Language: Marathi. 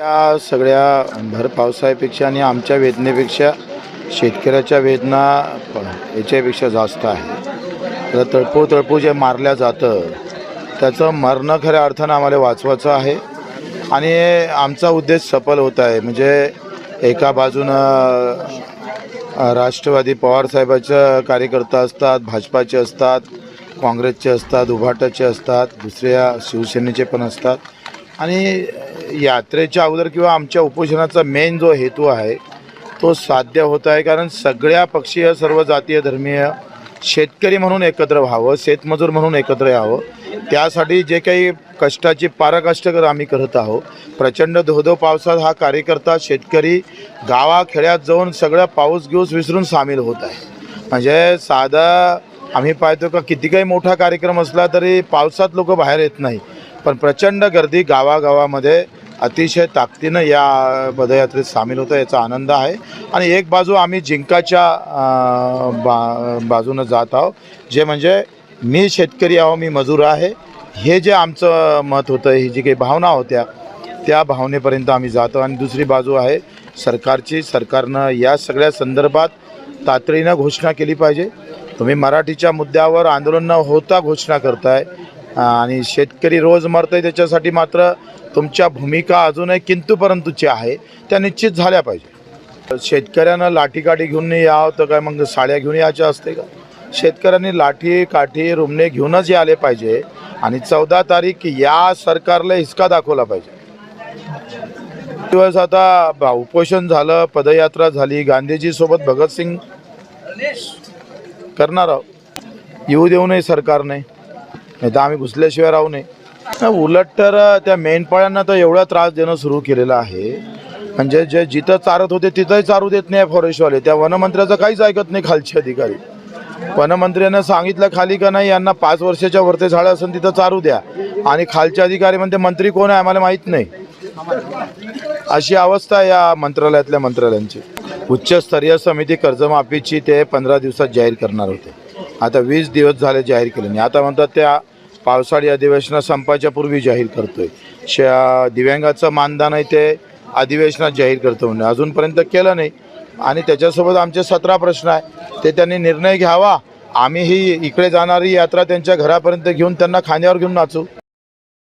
या सगळ्या भर पावसाळ्यापेक्षा आणि आमच्या वेदनेपेक्षा शेतकऱ्याच्या वेदना याच्यापेक्षा जास्त आहे. तर तळपू तळपू जे मारल्या जातं त्याचं मरणं खऱ्या अर्थानं आम्हाला वाचवायचं आहे. आणि आमचा उद्देश सफल होत आहे. म्हणजे एका बाजूनं राष्ट्रवादी पवारसाहेबाच्या कार्यकर्ता असतात भाजपाचे असतात काँग्रेसचे असतात उभाटाचे असतात दुसऱ्या शिवसेनेचे पण असतात. आणि यात्रेच्या अगोदर किंवा आमच्या उपोषणाचा मेन जो हेतू आहे तो साध्य होत आहे. कारण सगळ्या पक्षीय सर्व जातीय धर्मीय शेतकरी म्हणून एकत्र व्हावं शेतमजूर म्हणून एकत्र यावं. त्यासाठी जे काही कष्टाची पाराकष्ट कर आम्ही करत आहोत. प्रचंड धोधो पावसात हा कार्यकर्ता शेतकरी गावाखेड्यात जाऊन सगळं पाऊस घेऊस विसरून सामील होत आहे. म्हणजे साधा आम्ही पाहतो का किती काही मोठा कार्यक्रम असला तरी पावसात लोक बाहेर येत नाही. पण प्रचंड गर्दी गावागावामध्ये अतिशय ताकदीनं या पदयात्रेत सामील होतं याचा आनंद आहे. आणि एक बाजू आम्ही जिंकाच्या बा बाजूनं जात आहोत जे म्हणजे मी शेतकरी आहो मी मजूर आहे. हे जे आमचं मत होतं ही जी काही भावना होत्या त्या भावनेपर्यंत आम्ही जातो आणि दुसरी बाजू आहे सरकारची सरकारनं या सगळ्या संदर्भात तातडीनं घोषणा केली पाहिजे. तुम्ही मराठीच्या मुद्द्यावर आंदोलन न होता घोषणा करताय आणि शेतकरी रोज मरतंय त्याच्यासाठी मात्र तुमच्या भूमिका अजूनही किंतु परंतुची आहे. त्या निश्चित झाल्या पाहिजे. शेतकऱ्यांना लाठीकाठी घेऊन याव यावं तर काय? मग साड्या घेऊन यायच्या असते का? शेतकऱ्यांनी लाठी काठी रुमणे घेऊनच आले पाहिजे. आणि चौदा तारीख या सरकारला हिसका दाखवला पाहिजे. दिवस आता उपोषण झालं पदयात्रा झाली. गांधीजी सोबत भगतसिंग करणार आहोत. येऊ देऊ नये सरकारने. नाही तर आम्ही घुसल्याशिवाय राहू नये. उलट तर त्या मेंढपाळ्यांना तर एवढा त्रास देणं सुरू केलेला आहे. म्हणजे जे जिथं चारत होते तिथंही चारू देत नाही फॉरेस्टवाले त्या वनमंत्र्याचं काहीच ऐकत नाही खालचे अधिकारी. वनमंत्र्यानं सांगितलं खाली का नाही यांना पाच वर्षाच्या वरते झाडं असेल तिथं चारू द्या. आणि खालचे अधिकारी म्हणते मंत्री कोण आहे आम्हाला माहीत नाही. अशी अवस्था आहे या मंत्रालयातल्या मंत्रालयांची. उच्चस्तरीय समिती कर्जमाफीची ते पंधरा दिवसात जाहीर करणार होते. आता वीस दिवस झाले जाहीर केले नाही. आता म्हणतात त्या पावसाळी अधिवेशनात संपाच्या पूर्वी जाहीर करतोय. श दिव्यांगाचं मानधन आहे ते अधिवेशनात जाहीर करतो म्हणजे अजूनपर्यंत केलं नाही. आणि त्याच्यासोबत आमचे सतरा प्रश्न आहे. ते त्यांनी निर्णय घ्यावा. आम्ही ही इकडे जाणारी यात्रा त्यांच्या घरापर्यंत घेऊन त्यांना खांद्यावर घेऊन नाचू.